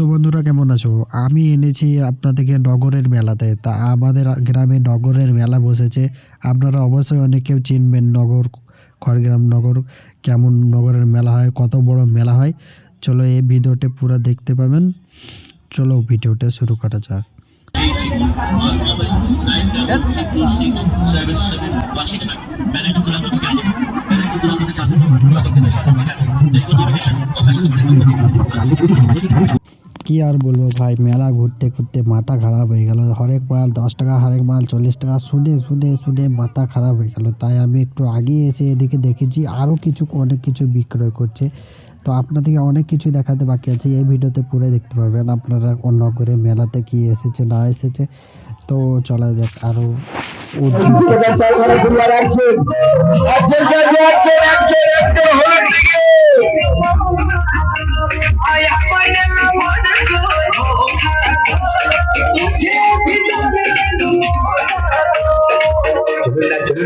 তো বন্ধুরা কেমন আছো? আমি এনেছি আপনাদেরকে নগরের মেলাতে। তা আমাদের গ্রামে নগরের মেলা বসেছে। আপনারা অবশ্যই অনেক কেউ চিনবেন নগর, খড়গ্রাম নগর, কেমন নগরের মেলা হয়, কত বড় মেলা হয়। চলো এই ভিডিওটা পুরো দেখতে পাবেন। চলো ভিডিওটা শুরু করা যাক। কি আর বলব ভাই? মেলা ঘুরতে ঘুরতে মাথা খারাপ হয়ে গেল। হরেক মাল দশ টাকা, হরেক মাল চল্লিশ টাকা, শুনে শুনে শুনে মাথা খারাপ হয়ে গেল। তাই আমি একটু আগে এসে এদিকে দেখেছি আরও কিছু, অনেক কিছু বিক্রয় করছে। তো আপনাদেরকে অনেক কিছু দেখাতে বাকি আছে। এই ভিডিওতে পুরো দেখতে পাবেন আপনারা অন্য করে মেলাতে কি এসেছে, না এসেছে। তো চলা যাক আরও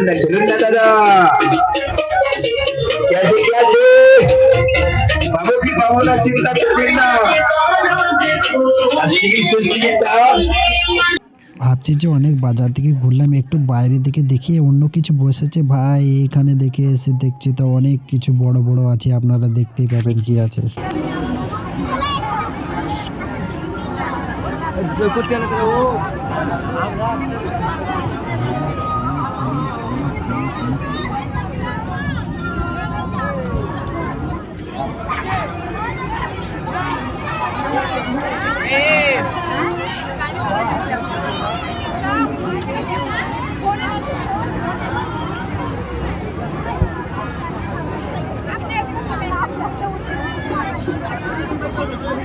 झुलना झुलना दादा कैसे क्या छे बाबू की बाबू ना चिंता करें ना আজকে কি তুই চিন্তা ভাবছি যে অনেক বাজার থেকে ঘুরলাম একটু বাইরের দিকে দেখি অন্য কিছু বসেছে ভাই এখানে দেখে এসে দেখছি তো অনেক কিছু বড় বড় আছে আপনারা দেখতেই পাবেন কি আছে সুন্দর করে